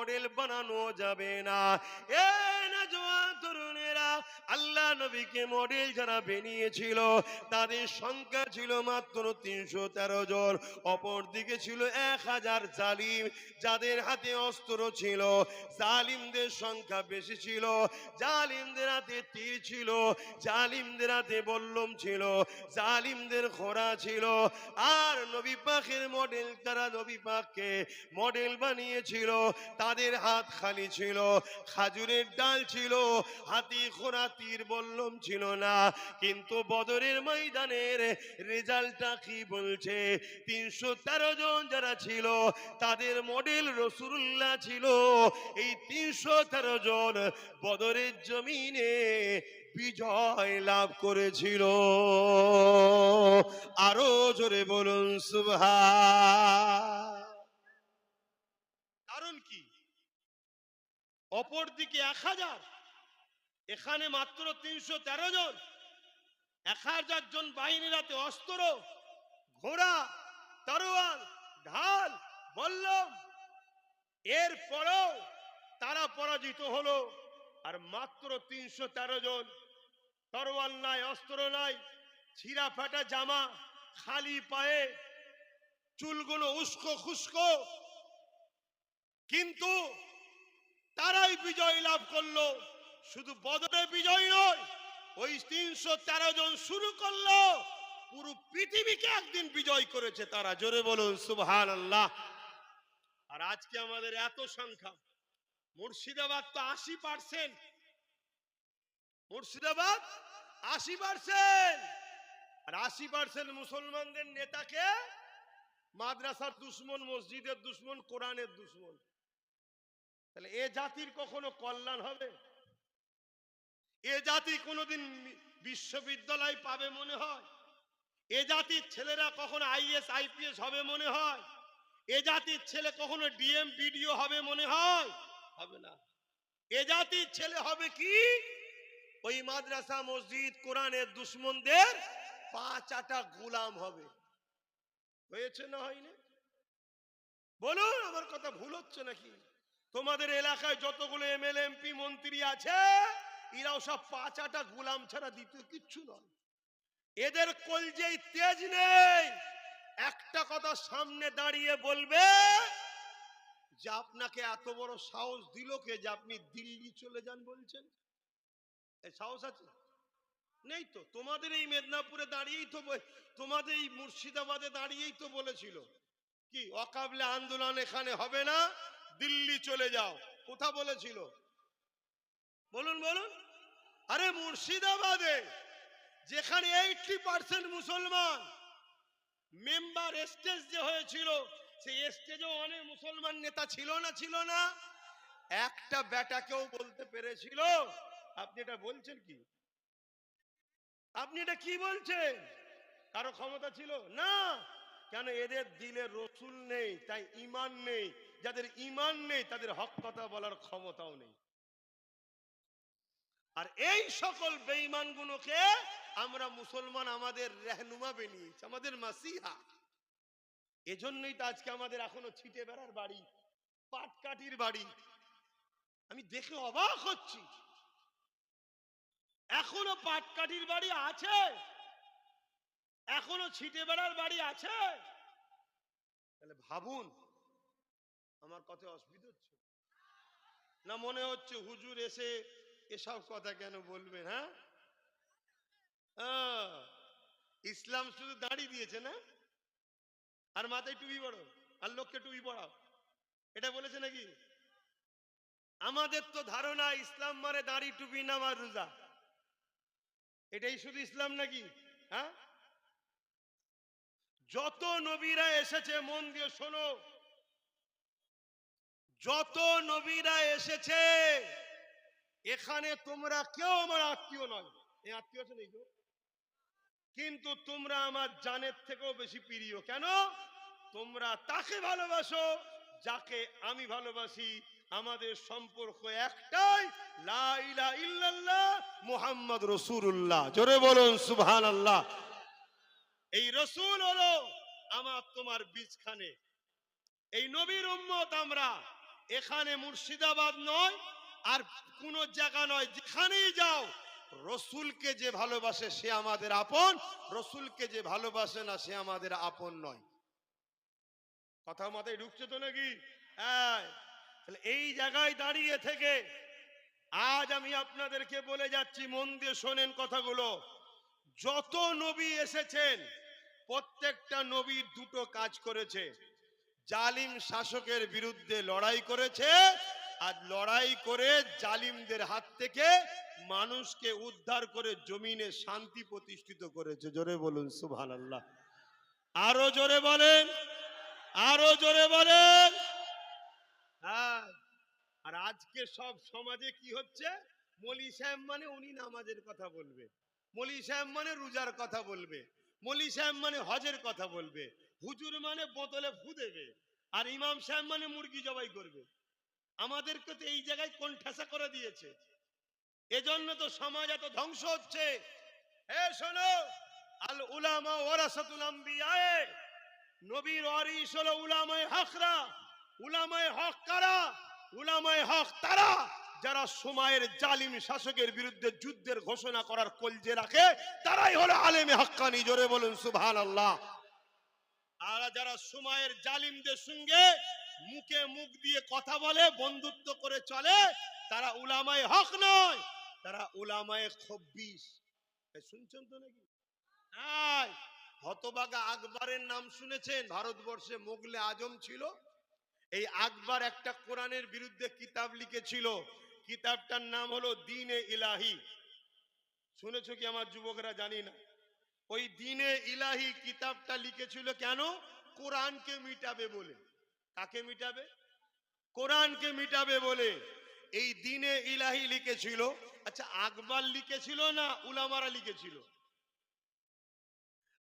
Model বানানো যাবে না। এ আল্লাহ নবীকে মডেল যারা বানিয়েছিল, তাদের সংখ্যা ছিল মাত্র তিনশো তেরো জন। অপর দিকে ছিল এক হাজার জালিম, যাদের হাতে অস্ত্র ছিল। জালিমদের সংখ্যা বেশি ছিল। জালিমদের হাতে তীর ছিল। জালিমদের হাতে বল্লম ছিল। জালিমদের ঘোড়া ছিল। আর নবী পাখের মডেল তারা নবী পাককে মডেল বানিয়েছিল। তাদের হাত খালি ছিল। খাজুরের ডাল ছিল। হাতি, ঘোড়া তীর বল্লম, ছিল না। কিন্তু বদরের ময়দানের রেজাল্টটা কি বলছে? তিনশো তেরো জন যারা ছিল, তাদের মডেল রসুল্লাহ ছিল। এই তিনশো তেরো জন বদরের জমিনে বিজয় লাভ করেছিল। আরও জোরে বলুন সুভা কারণ কি? অপর দিকে এক হাজার এখানে মাত্র তিনশো তেরো জন। এক হাজার জন বাহিনীর হাতে অস্ত্র, ঘোড়া, তরোয়াল, ঢাল, বল্লম, এর পরেও তারা পরাজিত হলো, আর মাত্র তিনশো তেরো জন। তরোয়াল নাই, অস্ত্র নাই ছিঁড়া ফাটা জামা, খালি পায়ে, চুলগুলো উস্কো খুস্কো। কিন্তু তারাই বিজয় লাভ করল। শুধু বদরে বিজয় নয়, ওই তিনশো তেরো জন শুরু করল, পুরো পৃথিবীকে একদিন বিজয় করেছে তারা। জোরে বলুন আল্লাহ আর আজকে আমাদের এত সংখ্যা। মুর্শিদাবাদ তো আশি পার্সেন্ট। মুর্শিদাবাদ আশি পার্সেন্ট। আর আশি পার্সেন্ট মুসলমানদের নেতাকে মাদ্রাসার দুশ্মন, মসজিদের দুশ্মন, কোরআনের দুশ্মন। তাহলে এ জাতির কখনো কল্যাণ হবে? এ জাতি কোনোদিন বিশ্ববিদ্যালয় পাবে মনে হয়? এ জাতির ছেলেরা কখনো আইএস, আইপিএস হবে মনে হয়? এ জাতির ছেলে কখনো ডিএম, বিডিও হবে মনে হয়? হবে না। এ জাতির ছেলে হবে কি? ওই মাদ্রাসা, মসজিদ, কোরআনের দুশ্মনদের পাঁচ আটা গোলাম হবে। হয়েছে না হয়নি? বলুন, আমার কথা ভুল হচ্ছে নাকি? তোমাদের এলাকায় যতগুলো এমএলএ, এমপি, মন্ত্রী আছে এরাও সব পাঁচ আটা গোলাম ছাড়া দ্বিতীয় কিচ্ছু নয়। এদের কলজেই তেজ নেই। একটা কথা সামনে দাঁড়িয়ে বলবে, যে আপনাকে এত বড় সাহস দিল কে যে আপনি দিল্লি চলে যান বলছেন? সাহস আছে? নেই তো। তোমাদের এই মেদিনীপুরে দাঁড়িয়েই তো তোমাদের এই মুর্শিদাবাদে দাঁড়িয়েই তো বলেছিল কি, অকাবলে আন্দোলন এখানে হবে না, দিল্লি চলে যাও। কোথা বলেছিল? বলুন বলুন। আরে মুর্শিদাবাদে যেখানে এইটটি পার্সেন্ট মুসলমান মেম্বার স্টেজ যে হয়েছিল, সেই স্টেজেও অনেক মুসলমান নেতা ছিল না ছিল না। একটা বেটাকেও বলতে পেরেছিল। আপনি এটা বলছেন কি? আপনি এটা কি বলছেন? কারও ক্ষমতা ছিল? না। কেন এদের দিলে রসুল নেই, তাই ইমান নেই। যাদের ইমান নেই, তাদের হক কথা বলার ক্ষমতাও নেই। আর এই সকল বেঈমানগুলোকে আমরা মুসলমান আমাদের রেহনুমা বানিয়েছি, আমাদের মাসিহা। এজন্যই তো আজকে আমাদের এখনও ছিটে বেড়ার বাড়ি, পাটকাঠির বাড়ি। আমি দেখে অবাক হচ্ছি। এখনও পাটকাঠির বাড়ি আছে? এখনও ছিটে বেড়ার বাড়ি আছে? তাহলে ভাবুন, আমার কথা অসুবিধা হচ্ছে। না মনে হচ্ছে হুজুর এসে এসব কথা কেন বলবেন হ্যাঁ? ইসলাম শুধু দাড়ি দিয়েছে না? আর মাথায় টুপি পড়ো আর লোককে টুপি পড়াও এটা বলেছে নাকি? আমাদের তো ধারণা ইসলাম মানে দাড়ি, টুপি নামাজ রোজা। এটাই শুধু ইসলাম নাকি? হ্যাঁ? যত নবীরা এসেছে, মন দিয়ে শোনো। যত নবীরা এসেছে এখানে তোমরা কেউ আমার আত্মীয় নয়। এই আত্মীয় আছে নেই কিন্তু তোমরা আমার জানের থেকেও বেশি প্রিয়। কেন? তোমরা তাকে ভালোবাসো, যাকে আমি ভালোবাসি। আমাদের সম্পর্ক একটাই, লা ইলাহা ইল্লাল্লাহ মুহাম্মদ রসুল্লাহ জোরে বলুন সুবহান আল্লাহ এই রসুল হলো আমার তোমার বীজখানে। এই নবীর উম্মত আমরা। এখানে মুর্শিদাবাদ নয় আর কোন জায়গা নয়, যেখানেই যাও, রসুলকে যে ভালোবাসে সে আমাদের আপন, রসুলকে যে ভালোবাসে না সে আমাদের আপন নয়। কথা মাথায় ঢুকছে তো নাকি? তাহলে এই জায়গায় দাঁড়িয়ে থেকে আজ আমি আপনাদেরকে বলে যাচ্ছি, মন দিয়ে শোনেন কথাগুলো। যত নবী এসেছেন, প্রত্যেকটা নবীর দুটো কাজ করেছে। জালিম শাসকের বিরুদ্ধে লড়াই করেছে আর লড়াই করে জালিমদের হাত থেকে মানুষকে উদ্ধার করে জমিনে শান্তি প্রতিষ্ঠিত করেছে। জোরে বলুন সুবহান আল্লাহ আরও জোরে বলেন, আরও জোরে বলেন। হ্যাঁ আর আজকে সব সমাজে কি হচ্ছে? মলি সাহেব মানে উনি নামাজের কথা বলবে। মলি সাহেব মানে রোজার কথা বলবে। মলি সাহেব মানে হজের কথা বলবে। হুজুর মানে বোতলে ফু দেবে। আর ইমাম সাহেব মানে মুরগি জবাই করবে। আমাদেরকে তো এই জায়গায় কোণঠাসা করে দিয়েছে। এজন্য তো সমাজ এত ধ্বংস হচ্ছে। হে শোনো, আল উলামা ওয়ারাসাতুল আম্বিয়ায়ে, নবীর ওয়ারিস হলো উলামায়ে হকরা। উলামায়ে হক কারা? উলামায়ে হক তারা, যারা সময়ের জালিম শাসকের বিরুদ্ধে যুদ্ধের ঘোষণা করার কলজে রাখে, তারাই হলো আলেমে হক্কানি। জোরে বলুন, সুবহানাল্লাহ। আর যারা সময়ের জালিমদের সঙ্গে মুখে মুখ দিয়ে কথা বলে, বন্ধুত্ব করে চলে, তারা উলামায়ে হক নয়, তারা উলামায়ে খব্বিশ। এই শুনছেন তো নাকি? হতবাগা আকবরের নাম শুনেছেন? ভারতবর্ষে মোগলে আজম ছিল। এই আকবর একটা কোরআনের বিরুদ্ধে কিতাব লিখেছিল। কিতাবটার নাম হলো দিনে ইলাহি। শুনেছো কি আমার যুবকরা জানি না? ওই দিনে ইলাহি কিতাবটা লিখেছিল কেন? কোরআনকে মিটাবে বলে। কাকে মিটাবে? কোরআনকে মিটাবে বলে। এই দিনে ইলাহি লিখেছিল। আচ্ছা আকবর লিখেছিল না উলামারা লিখেছিল?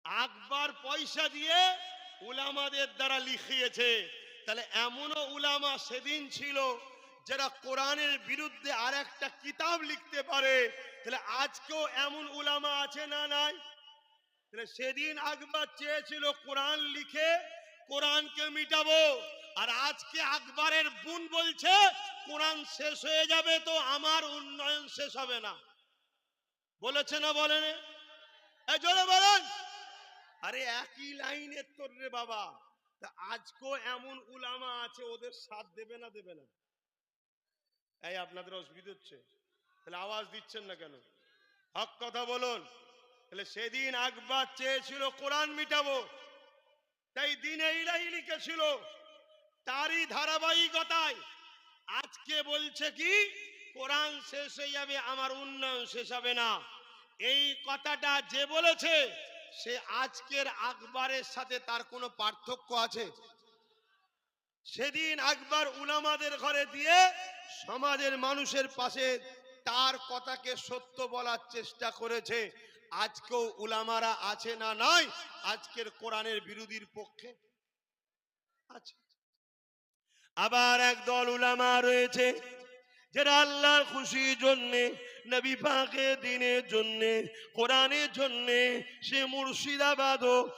আকবর পয়সা দিয়ে উলামাদের দ্বারা লিখিয়েছে। তাহলে এমনও উলামা সেদিন ছিল যারা কোরআনের বিরুদ্ধে আর একটা কিতাব লিখতে পারে। তাহলে আজকেও এমন উলামা আছে না নাই? তাহলে সেদিন আকবর চেয়েছিল কোরআন লিখে কোরআনকে মিটাবো। আর আজকে আকবরের বোন বলছে, কোরআন শেষ হয়ে যাবে তো আমার উন্নয়ন শেষ হবে না। বলেছে না বলেন বলেন। আরে একই লাইনের তোর রে বাবা। তা আজকেও এমন উলামা আছে, ওদের সাথ দেবে না দেবে না। এই আপনাদের অসুবিধা হচ্ছে? তাহলে আওয়াজ দিচ্ছেন না কেন? হক কথা বলুন। তাহলে সেদিন আকবর চেয়েছিল কোরআন মিটাবো। তাই দিনে ইলাহি লিখেছিল, তারই ধারাবাহিকতায়। আজকে বলছে কি, কোরআন শেষ হয়ে যাবে, আমার উন্নয়ন শেষ হবে না। এই কথাটা যে বলেছে, সে আজকের আকবরের সাথে তার কোনো পার্থক্য আছে। সেদিন আকবর উলামাদের ঘরে দিয়ে সমাজের মানুষের পাশে তার কথাকে সত্য বলার চেষ্টা করেছে। আজকেও উলামারা আছে না নাই? আজকের কোরআনের বিরোধীর পক্ষে? আছে। আবার একদল উলামা রয়েছে, যারা আল্লাহর খুশির জন্যে, নবী পাকে দিনের জন্যে, কোরআনের জন্যে, সে মুর্শিদাবাদ ও